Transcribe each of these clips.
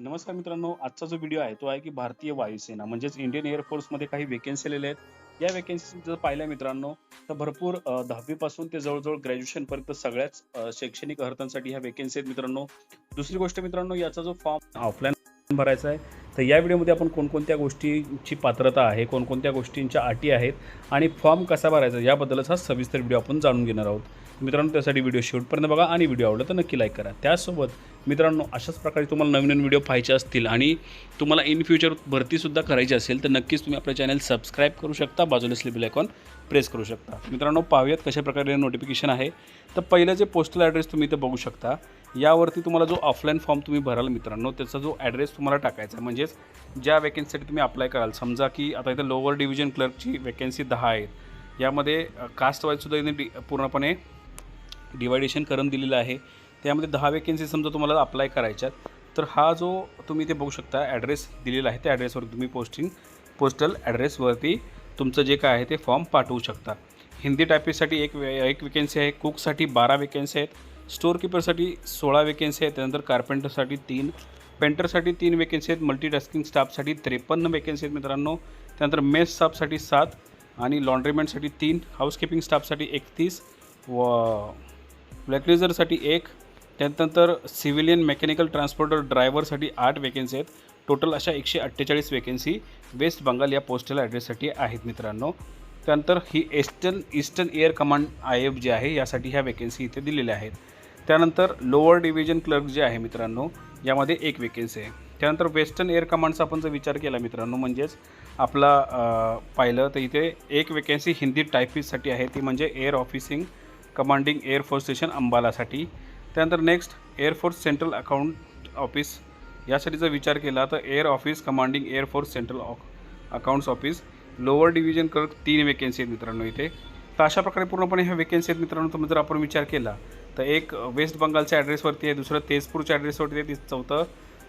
नमस्कार मित्रांनो आजचा जो व्हिडिओ आहे तो आहे की भारतीय वायुसेना म्हणजेच इंडियन एअरफोर्समध्ये काही वेकेन्सी आलेल्या आहेत. या वेकेन्सी जर पाहिल्या मित्रांनो तर भरपूर दहावीपासून ते जवळजवळ ग्रॅज्युएशनपर्यंत सगळ्याच शैक्षणिक अर्हतांसाठी ह्या वेकेन्सी आहेत मित्रांनो. दुसरी गोष्ट मित्रांनो याचा जो फॉर्म ऑफलाईन भरायचा आहे तर या व्हिडिओमध्ये आपण कोणकोणत्या गोष्टींची पात्रता आहे कोणकोणत्या गोष्टींच्या अटी आहेत आणि फॉर्म कसा भरायचा याबद्दलच हा सविस्तर व्हिडिओ आपण जाणून घेणार आहोत. मित्रांनो त्यासाठी व्हिडिओ शेवटपर्यंत बघा आणि व्हिडिओ आवडला तर नक्की लाईक करा. त्यासोबत मित्रांनो अशाच प्रकारे तुम्हाला नवीन नवीन व्हिडिओ पाहायचे असतील आणि तुम्हाला इन फ्युचर भरतीसुद्धा करायची असेल तर नक्कीच तुम्ही आपलं चॅनल सबस्क्राईब करू शकता. बाजूला स्लिप आयकॉन प्रेस करू शकता. मित्रांनो पाहूयात कशा प्रकारे नोटिफिकेशन आहे. तर पहिलं जे पोस्टल ॲड्रेस तुम्ही इथं बघू शकता यावरती तुम्हाला जो ऑफलाईन फॉर्म तुम्ही भराल मित्रांनो त्याचा जो ॲड्रेस तुम्हाला टाकायचा आहे. म्हणजेच ज्या वेकेन्सीसाठी तुम्ही अप्लाय कराल समजा की आता इथं लोअर डिव्हिजन क्लर्कची वेकेन्सी दहा आहेत. यामध्ये कास्ट वाईजसुद्धा इथे डि पूर्णपणे डिवायडेशन करून दिलेलं आहे. त्यामध्ये दहा वेकेन्सी समजा तुम्हाला अप्लाय करायच्या तर हा जो तुम्ही ते बघू शकता ॲड्रेस दिलेला आहे त्या ॲड्रेसवर तुम्ही पोस्टिंग पोस्टल ॲड्रेसवरती तुमचं जे काय आहे ते फॉर्म पाठवू शकता. हिंदी टायपिस्टसाठी एक वे एक वेकेन्सी आहे कुकसाठी बारा वेकेन्सी आहेत स्टोअर किपरसाठी सोळा वेकेन्सी आहेत त्यानंतर कार्पेंटरसाठी तीन पेंटरसाठी तीन वेकेन्सी आहेत मल्टीटास्किंग स्टाफसाठी त्रेपन्न वेकेन्सी आहेत मित्रांनो त्यानंतर मेस स्टाफसाठी सात आणि लॉन्ड्रीमेंटसाठी तीन हाऊसकीपिंग स्टाफसाठी एकतीस व ब्लॅकलिझरसाठी एक त्यानंतर सिव्हिलियन मेकॅनिकल ट्रान्सपोर्टर ड्रायव्हरसाठी आठ वेकेन्सी आहेत. टोटल अशा एकशे अठ्ठेचाळीस वेकेन्सी वेस्ट बंगाल या पोस्टल ॲड्रेससाठी आहेत मित्रांनो. त्यानंतर ही eastern eastern air command I F जे आहे यासाठी ह्या वेकेन्सी इथे दिलेल्या आहेत. त्यानंतर लोअर डिव्हिजन क्लर्क जे आहे मित्रांनो यामध्ये एक वेकेन्सी आहे. त्यानंतर वेस्टर्न एअर कमांडचा आपण जर विचार केला मित्रांनो म्हणजेच आपला पाहिलं तर इथे एक वेकेन्सी हिंदी टायपिस्टसाठी आहे ती म्हणजे air officer commanding air force station अंबालासाठी त्यानंतर next air force central account office यासाठी जर विचार केला तर air office commanding air force central accounts office lower division clerk तीन वेकेन्सी आहेत मित्रांनो इथे. तर अशा प्रकारे पूर्णपणे ह्या वेकेन्सी आहेत मित्रांनो तुम्ही जर आपण विचार केला तर एक वेस्ट बंगालच्या ॲड्रेसवरती आहे दुसरं तेजपूरच्या ॲड्रेसवरती आहे चौथं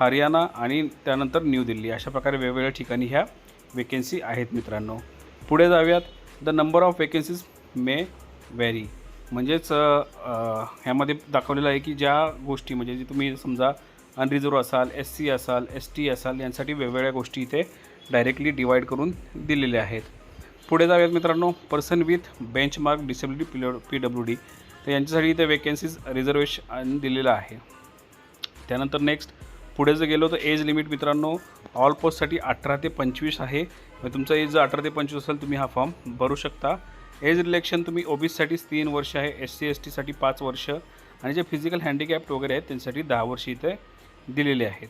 हरियाणा आणि त्यानंतर न्यू दिल्ली अशा प्रकारे वेगवेगळ्या ठिकाणी ह्या वेकेन्सी आहेत मित्रांनो. पुढे जाऊयात. The number of vacancies may vary म्हणजेच ह्यामध्ये दाखवलेलं आहे की ज्या गोष्टी म्हणजे जे तुम्ही समजा अनरिझर्व असाल एस सी असाल एस टी असाल यांसाठी वेगवेगळ्या गोष्टी इथे डायरेक्टली डिवाईड करून दिलेल्या आहेत. पुढे जाऊयात मित्रांनो person with benchmark disability P P W D. तर यांच्यासाठी इथे वेकेन्सीज रिझर्वेशन दिलेलं आहे. त्यानंतर नेक्स्ट पुढे जर गेलो तर एज लिमिट मित्रांनो ऑल पोस्टसाठी अठरा ते पंचवीस आहे. तुमचा तुमचं एज जर अठरा ते पंचवीस असेल तुम्ही हा फॉर्म भरू शकता. एज रिलेक्शन तुम्ही ओबीसीसाठीच तीन वर्ष आहे एस सी एस टीसाठी पाच वर्ष. आणि जे फिजिकल हँडिकॅप्ट वगैरे आहेत त्यांच्यासाठी दहा वर्ष इथे दिलेले आहेत.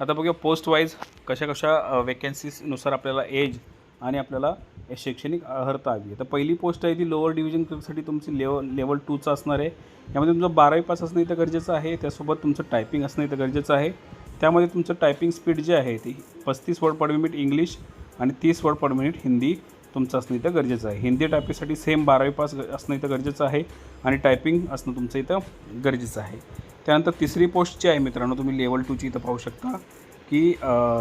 आता बघूया पोस्ट वाईज कशा कशा वेकन्सीजनुसार आपल्याला एज आणि आपल्याला शैक्षणिक अर्हता हवी आहे. तर पहिली पोस्ट आहे ती लोअर डिव्हिजन क्लर्कसाठी तुमची लेवल लेवल टूचं असणार आहे. यामध्ये तुमचं बारावी पास असणं इथं गरजेचं आहे. त्यासोबत तुमचं टायपिंग असणं इथं गरजेचं आहे. त्यामध्ये तुमचं टायपिंग स्पीड जे आहे ती पस्तीस वर्ड पर मिनिट इंग्लिश आणि तीस वर्ड पर मिनिट हिंदी तुमचं असणं इथं गरजेचं आहे. हिंदी टायपिंगसाठी सेम बारावी पास असणं इथं गरजेचं आहे आणि टायपिंग असणं तुमचं इथं गरजेचं आहे. त्यानंतर तिसरी पोस्ट जी आहे मित्रांनो तुम्ही लेवल टूची इथं पाहू शकता की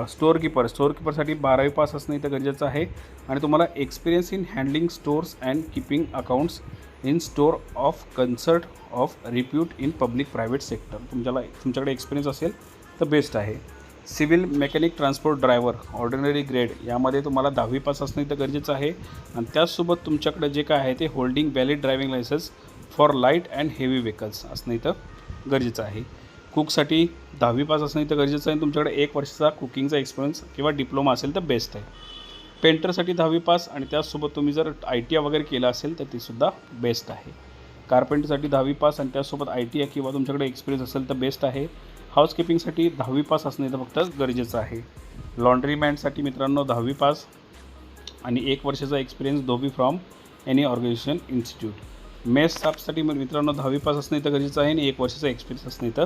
स्टोअर किपर स्टोअर किपरसाठी बारावी पास असणं इथं गरजेचं आहे आणि तुम्हाला experience in handling stores and keeping accounts in store of concern of repute in public private sector तुमच्याला तुमच्याकडे एक्सपिरियन्स असेल तर बेस्ट आहे. Civil mechanic transport driver ordinary grade यामध्ये तुम्हाला दहावी पास असणं इथं गरजेचं आहे. आणि त्याचसोबत तुमच्याकडे जे काय आहे ते holding valid driving licence for light and heavy vehicles असणं इथं गरजेचं आहे. कुकसाठी दहावी पास असणं इथं गरजेचं आहे आणि तुमच्याकडे एक वर्षाचा कुकिंगचा एक्सपिरियन्स किंवा डिप्लोमा असेल तर बेस्ट आहे. पेंटरसाठी दहावी पास आणि त्याचसोबत तुम्ही जर आय टी आय वगैरे केलं असेल तर तीसुद्धा बेस्ट आहे. कार्पेंटरसाठी दहावी पास आणि त्याचसोबत आय टी आय किंवा तुमच्याकडे एक्सपिरियन्स असेल तर बेस्ट आहे. हाऊसकीपिंगसाठी दहावी पास असणे तर फक्त गरजेचं आहे. लॉन्ड्रीमॅनसाठी मित्रांनो दहावी पास आणि एक वर्षाचा experience dhobi from any organisation institute mess स्टाफसाठी मित्रांनो दहावी पास असणे तर गरजेचं आहे आणि एक वर्षाचा एक्सपिरियन्स असणे तर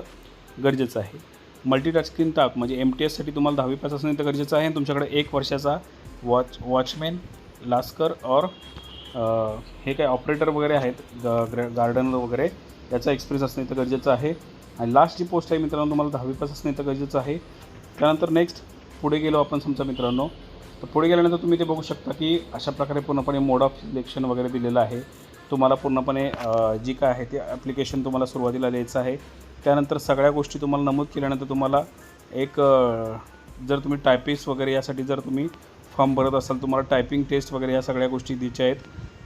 गरजेचं आहे. मल्टीटास्किंग टाक म्हणजे एम टी एससाठी तुम्हाला दहावी पास असणे तर गरजेचं आहे आणि तुमच्याकडे एक वर्षाचा वॉच वॉचमॅन लास्कर और हे काय ऑपरेटर वगैरे आहेत गार्डन वगैरे याचा एक्सपिरियन्स असणे तर गरजेचं आहे. आणि लास्ट जी पोस्ट आहे मित्रांनो तुम्हाला दहावी पास असणं गरजेचं आहे. त्यानंतर नेक्स्ट पुढे गेलो आपण समजा मित्रांनो. तर पुढे गेल्यानंतर तुम्ही ते बघू शकता की अशा प्रकारे पूर्णपणे मोड ऑफ सिलेक्शन वगैरे दिलेलं आहे. तुम्हाला पूर्णपणे जी काय आहे ते ॲप्लिकेशन तुम्हाला सुरुवातीला द्यायचं आहे. त्यानंतर सगळ्या गोष्टी तुम्हाला नमूद केल्यानंतर तुम्हाला एक जर तुम्ही टायपिस्ट वगैरे यासाठी जर तुम्ही फॉर्म भरत असाल तुम्हाला टायपिंग टेस्ट वगैरे या सगळ्या गोष्टी द्यायच्या आहेत.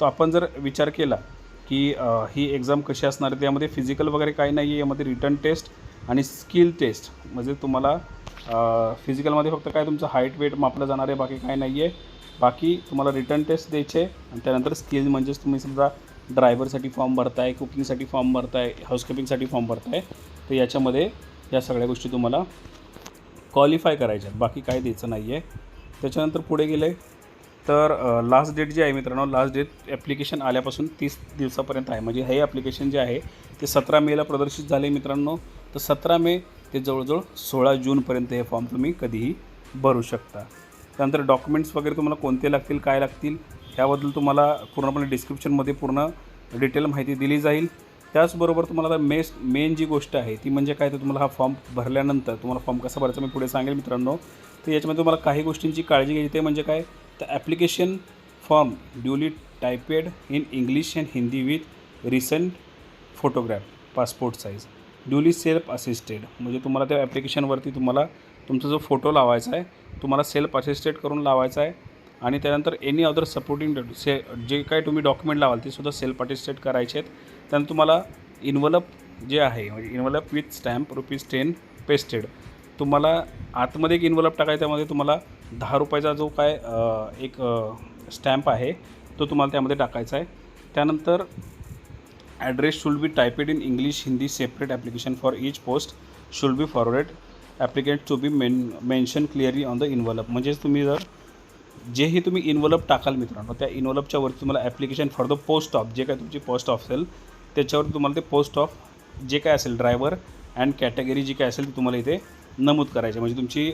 तर आपण जर विचार केला की ही एक्झाम कशी असणार आहे त्यामध्ये फिजिकल वगैरे काही नाही आहे यामध्ये रिटर्न टेस्ट आणि स्किल टेस्ट म्हणजे तुम्हाला फिजिकलमध्ये फक्त काय तुमचं हाईट वेट मापलं जाणार आहे बाकी काय नाही आहे. बाकी तुम्हाला रिटर्न टेस्ट द्यायचे आणि त्यानंतर स्किल म्हणजेच तुम्ही समजा ड्रायव्हरसाठी फॉर्म भरताय कुकिंगसाठी फॉर्म भरताय हाऊसकीपिंगसाठी फॉर्म भरताय तर याच्यामध्ये या सगळ्या गोष्टी तुम्हाला क्वालिफाय करायच्या आहेत. बाकी काय द्यायचं नाही आहे. त्याच्यानंतर पुढे गेले तर लास्ट डेट जी आहे मित्रांनो लास्ट डेट ॲप्लिकेशन आल्यापासून तीस दिवसापर्यंत आहे. म्हणजे हे ॲप्लिकेशन जे आहे ते सतरा मेला प्रदर्शित झाले मित्रांनो. तर सतरा मे ते जवळजवळ सोळा जूनपर्यंत हे फॉर्म तुम्ही कधीही भरू शकता. त्यानंतर डॉक्युमेंट्स वगैरे तुम्हाला कोणते लागतील काय लागतील त्याबद्दल तुम्हाला पूर्णपणे डिस्क्रिप्शनमध्ये पूर्ण डिटेल माहिती दिली जाईल. त्याचबरोबर तुम्हाला आता मेस मेन जी गोष्ट आहे ती म्हणजे काय तर तुम्हाला हा फॉर्म भरल्यानंतर तुम्हाला फॉर्म कसा भरायचा मी पुढे सांगेल मित्रांनो. तर याच्यामध्ये तुम्हाला काही गोष्टींची काळजी घ्यायची ते म्हणजे काय तर application form duly typed in English and Hindi with recent photograph passport size duly self addressed म्हणजे तुम्हाला त्या ॲप्लिकेशनवरती तुम्हाला तुमचा जो फोटो लावायचा आहे तुम्हाला सेल्फ असिस्टेड करून लावायचा आहे आणि त्यानंतर एनी अदर सपोर्टिंग से जे काय तुम्ही डॉक्युमेंट लावाल ते सुद्धा सेल्फ अटेस्टेड करायचे आहेत. त्यानंतर तुम्हाला इन्व्हलप जे आहे म्हणजे envelope with stamp rupees ten pasted तुम्हाला आतमध्ये एक इन्व्हलप टाकायचा त्यामध्ये तुम्हाला दहा रुपयाचा जो काय एक स्टॅम्प आहे तो तुम्हाला त्यामध्ये टाकायचा आहे. त्यानंतर address should be typed in English Hindi separate application for each post should be forwarded. Application to be men mention clearly on the envelope. म्हणजेच तुम्ही जर जेही तुम्ही इन्व्हलप टाकाल मित्रांनो त्या इन्व्हलपच्या वरती तुम्हाला application for the post of जे काय तुमची पोस्ट ऑफ असेल त्याच्यावर तुम्हाला ते पोस्ट ऑफ जे काय असेल ड्रायव्हर अँड कॅटेगरी जी काय असेल ती तुम्हाला इथे नमूद करायचे. म्हणजे तुमची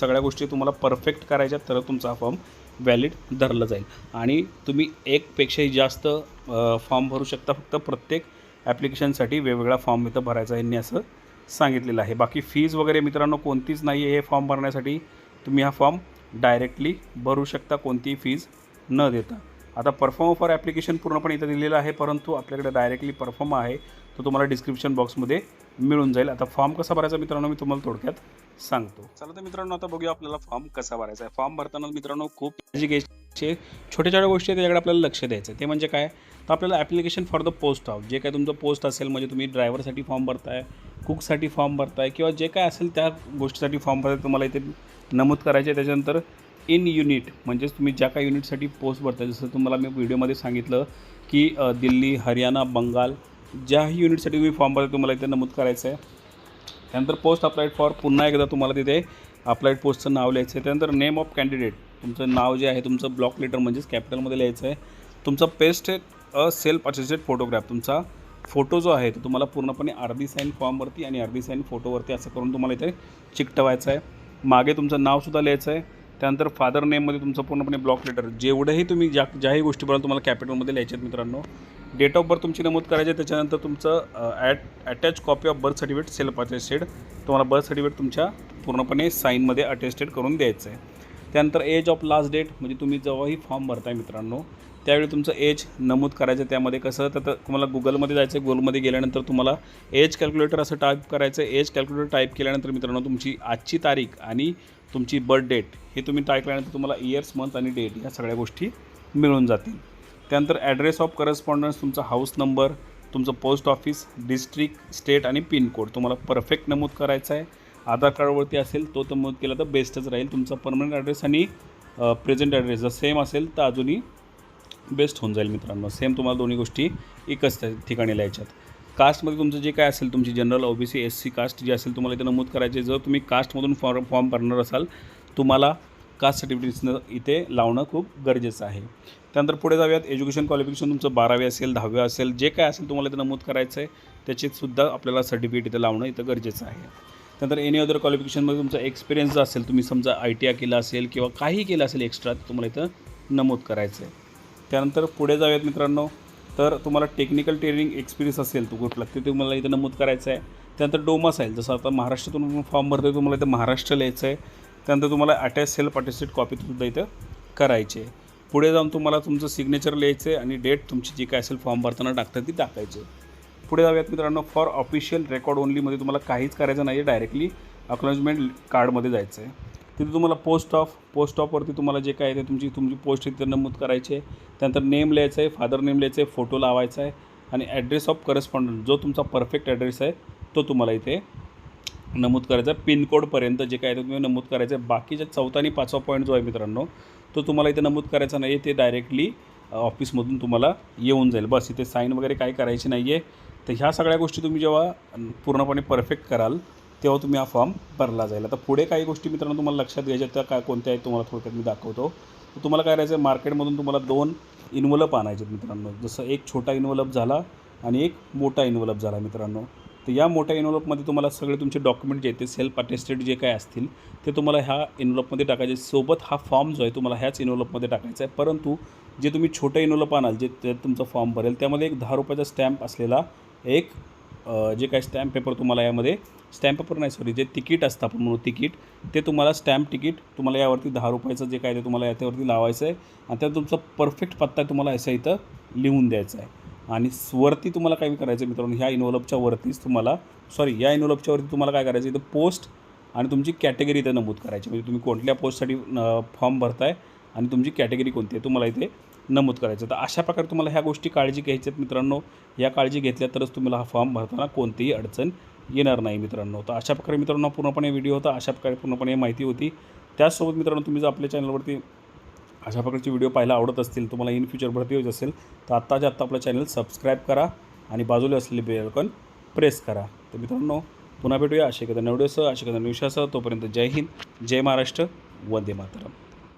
सगळ्या गोष्टी तुम्हाला परफेक्ट करायच्या तर तुमचा हा फॉर्म व्हॅलिड धरला जाईल. आणि तुम्ही एकपेक्षाही जास्त फॉर्म भरू शकता फक्त प्रत्येक ॲप्लिकेशनसाठी वेगवेगळा फॉर्म इथं भरायचा यांनी असं सांगितलेलं आहे. बाकी फीज वगैरे मित्रांनो कोणतीच नाही आहे हे फॉर्म भरण्यासाठी. तुम्ही हा फॉर्म डायरेक्टली भरू शकता कोणतीही फीज न देता. आता परफॉर्म फॉर ॲप्लिकेशन पूर्णपणे इथं दिलेलं आहे परंतु आपल्याकडे डायरेक्टली परफॉर्म आहे तो तुम्हाला डिस्क्रिप्शन बॉक्समध्ये मिळून जाईल. आता फॉर्म कसा भरायचा मित्रांनो मी तुम्हाला थोडक्यात सांगतो. चला तर मित्रांनो आता बघूया आपल्याला फॉर्म कसा भरायचा आहे. फॉर्म भरताना मित्रांनो खूप काळजी घ्यायची छोट्या छोट्या गोष्टी आहेत त्याच्याकडे आपल्याला लक्ष द्यायचं ते म्हणजे काय? तर आपल्याला application for the post of जे काय तुमचं पोस्ट असेल म्हणजे तुम्ही ड्रायव्हरसाठी फॉर्म भरताय कुकसाठी फॉर्म भरताय किंवा जे काय असेल त्या गोष्टीसाठी फॉर्म भरताय तुम्हाला इथे नमूद करायचे त्याच्यानंतर इन युनिट म्हणजेच तुम्ही ज्या काही युनिटसाठी पोस्ट भरताय जसं तुम्हाला मी व्हिडिओमध्ये सांगितलं की दिल्ली हरियाणा बंगाल ज्याही युनिटसाठी तुम्ही फॉर्म भरता तुम्हाला इथे नमूद करायचं आहे त्यानंतर पोस्ट अप्लाइड फॉर पुन्हा एकदा तुम्हाला तिथे अप्लाइड पोस्टचं नाव लिहायचं आहे त्यानंतर नेम ऑफ कॅन्डिडेट तुमचं नाव जे आहे तुमचं ब्लॉक लेटर म्हणजेच कॅपिटलमध्ये लिहायचं आहे तुमचा paste a self assisted photograph. तुमचा फोटो जो आहे तो तुम्हाला पूर्णपणे अर्धी साईन फॉर्मवरती आणि अर्धी साईन फोटोवरती असं करून तुम्हाला इथे चिकटवायचं आहे मागे तुमचं नावसुद्धा लिहायचं आहे त्यानंतर फादर नेममध्ये तुमचं पूर्णपणे ब्लॉक लेटर जेवढंही तुम्ही ज्या ज्याही गोष्टी तुम्हाला कॅपिटलमध्ये लिहायचे आहेत मित्रांनो डेट ऑफ बर्थ तुमची नमूद करायची आहे. त्याच्यानंतर तुमचं at attach copy of birth certificate self attested तुम्हाला बर्थ सर्टिफिकेट तुमच्या पूर्णपणे साईनमध्ये अटेस्टेड करून द्यायचं आहे. त्यानंतर एज ऑफ लास्ट डेट म्हणजे तुम्ही जेव्हाही फॉर्म भरताय मित्रांनो त्यावेळी तुमचं एज नमूद करायचं त्यामध्ये कसं तर तुम्हाला गुगलमध्ये जायचं आहे. गुगलमध्ये गेल्यानंतर तुम्हाला एज कॅल्क्युलेटर असं टाईप करायचं आहे. एज कॅल्क्युलेटर टाईप केल्यानंतर मित्रांनो तुमची आजची तारीख आणि तुमची बर्थ डेट हे तुम्ही टाईप केल्यानंतर तुम्हाला इयर्स मंथ आणि डेट ह्या सगळ्या गोष्टी मिळून जातील. त्यानंतर ॲड्रेस ऑफ करस्पॉन्डन्स तुमचा हाऊस नंबर तुमचं पोस्ट ऑफिस डिस्ट्रिक्ट स्टेट आणि पिनकोड तुम्हाला परफेक्ट नमूद करायचा आहे. आधार कार्डवरती असेल तो नमूद केला तर बेस्टच राहील. तुमचा परमनंट ॲड्रेस आणि प्रेझेंट ॲड्रेस जर सेम असेल तर अजूनही बेस्ट होऊन जाईल मित्रांनो. सेम तुम्हाला दोन्ही गोष्टी एकच त्या ठिकाणी लिहायच्यात. कास्टमध्ये तुमचं जे काय असेल तुमची general O B C S C caste जी असेल तुम्हाला इथे नमूद करायचे जर तुम्ही कास्टमधून फॉर्म फॉर्म भरणार असाल तुम्हाला कास्ट सर्टिफिकेट्सनं इथे लावणं खूप गरजेचं आहे. त्यानंतर पुढे जाऊयात. एज्युकेशन क्वालिफिकेशन तुमचं बारावी असेल दहावी असेल जे काय असेल तुम्हाला इथे नमूद करायचं आहे त्याचीसुद्धा आपल्याला सर्टिफिकेट इथे लावणं इथं गरजेचं आहे. त्यानंतर एनी अदर क्वालिफिकेशनमध्ये तुमचा एक्सपिरियन्स असेल तुम्ही समजा आय टी आय केला असेल किंवा काही केलं असेल एक्स्ट्रा तुम्हाला इथं नमूद करायचं आहे त्यानंतर पुढे जाऊयात मित्रांनो. तर तुम्हाला टेक्निकल ट्रेनिंग एक्सपिरियन्स असेल तो कुठला ते तुम्हाला इथं नमूद करायचं आहे त्यानंतर डोमास आहे जसं आता महाराष्ट्रातून फॉर्म भरतोय तुम्हाला इथं महाराष्ट्र लिहायचं आहे त्यानंतर तुम्हाला अटॅच सेल्फ अटेस्टेड कॉपीसुद्धा इथं करायची आहे पुढे जाऊन तुम्हाला तुमचं सिग्नेचर लिहायचं आहे आणि डेट तुमची जी काय असेल फॉर्म भरताना टाकतात ती टाकायची पुढे जाऊयात मित्रांनो फॉर ऑफिशियल रेकॉर्ड ओनलीमध्ये तुम्हाला काहीच करायचं नाही आहे डायरेक्टली अक्नॉलेजमेंट कार्डमध्ये जायचं आहे तिथे तुम्हाला पोस्ट ऑफ पोस्ट ऑफवरती तुम्हाला जे काय आहे ते तुमची तुमची पोस्ट तिथे नमूद करायची आहे. त्यानंतर नेम लिहायचं आहे फादर नेम लिहायचं आहे फोटो लावायचा आहे आणि ॲड्रेस ऑफ करस्पॉन्डंट जो तुमचा परफेक्ट ॲड्रेस आहे तो तुम्हाला इथे नमूद करायचा आहे. पिनकोडपर्यंत जे काय आहे ते तुम्ही नमूद करायचं आहे. बाकीच्या चौथा आणि पाचवा पॉईंट जो आहे मित्रांनो तो तुम्हाला इथे नमूद करायचा नाही आहे. ते डायरेक्टली ऑफिसमधून तुम्हाला येऊन जाईल. बस इथे साईन वगैरे काय करायची नाही आहे तर ह्या सगळ्या गोष्टी तुम्ही जेव्हा पूर्णपणे परफेक्ट कराल तेव्हा तुम्ही हा फॉर्म भरला जाईल. आता पुढे काही गोष्टी मित्रांनो तुम्हाला लक्षात घ्यायच्या त्या काय कोणत्या आहेत तुम्हाला थोडक्यात मी दाखवतो. तर तुम्हाला काय करायचं आहे मार्केटमधून तुम्हाला दोन इन्व्हलप आणायचे आहेत मित्रांनो. जसं एक छोटा इन्व्हलप झाला आणि एक मोठा इन्व्हलप झाला मित्रांनो. तर या मोठ्या इन्व्हलपमध्ये तुम्हाला सगळे तुमचे डॉक्युमेंट जे आहेत ते सेल्फ अटेस्टेड जे काय असतील ते तुम्हाला ह्या इन्व्हलपमध्ये टाकायचे सोबत हा फॉर्म जो आहे तुम्हाला ह्याच इन्व्हलपमध्ये टाकायचा आहे. परंतु जे तुम्ही छोटं इन्व्हलप आणाल जे तुमचा फॉर्म भरेल त्यामध्ये एक दहा रुपयाचा स्टॅम्प असलेला एक जे काय स्टॅम्प पेपर तुम्हाला यामध्ये स्टॅम्प पेपर नाही सॉरी जे तिकीट असतं आपण म्हणू तिकीट ते तुम्हाला स्टॅम्प तिकीट तुम्हाला यावरती दहा रुपयाचं जे काय ते तुम्हाला याच्यावरती लावायचं आहे आणि त्यात तुमचा परफेक्ट पत्ता तुम्हाला असं इथं लिहून द्यायचा आहे. आणि वरती तुम्हाला काय करायचं आहे मित्रांनो ह्या इन्व्हलपच्या वरतीच तुम्हाला सॉरी या इन्व्हलपच्या वरती तुम्हाला काय करायचं इथं पोस्ट आणि तुमची कॅटेगरी इथं नमूद करायची म्हणजे तुम्ही कोणत्या पोस्टसाठी फॉर्म भरताय आणि तुमची कॅटेगरी कोणती आहे तुम्हाला इथे नमूद करायचं. तर अशा प्रकारे तुम्हाला ह्या गोष्टी काळजी घ्यायच्या आहेत मित्रांनो. या काळजी घेतल्या तरच तुम्हाला हा फॉर्म भरताना कोणतीही अडचण येणार नाही मित्रांनो. तर अशा प्रकारे मित्रांनो पूर्णपणे व्हिडिओ होता अशा प्रकारे पूर्णपणे माहिती होती. त्याचसोबत मित्रांनो तुम्ही जर आपल्या चॅनलवरती अशा प्रकारचे व्हिडिओ पाहायला आवडत असतील तुम्हाला इन फ्युचर भरती होत असेल तर आत्ताच्या आत्ता आपलं चॅनल सबस्क्राईब करा आणि बाजूला असलेले बेल आयकॉन प्रेस करा. तर मित्रांनो पुन्हा भेटूया. अशा एखाद्या नवड्यासह अशा एखाद्या निवशासह तोपर्यंत जय हिंद जय महाराष्ट्र वंदे मातरम.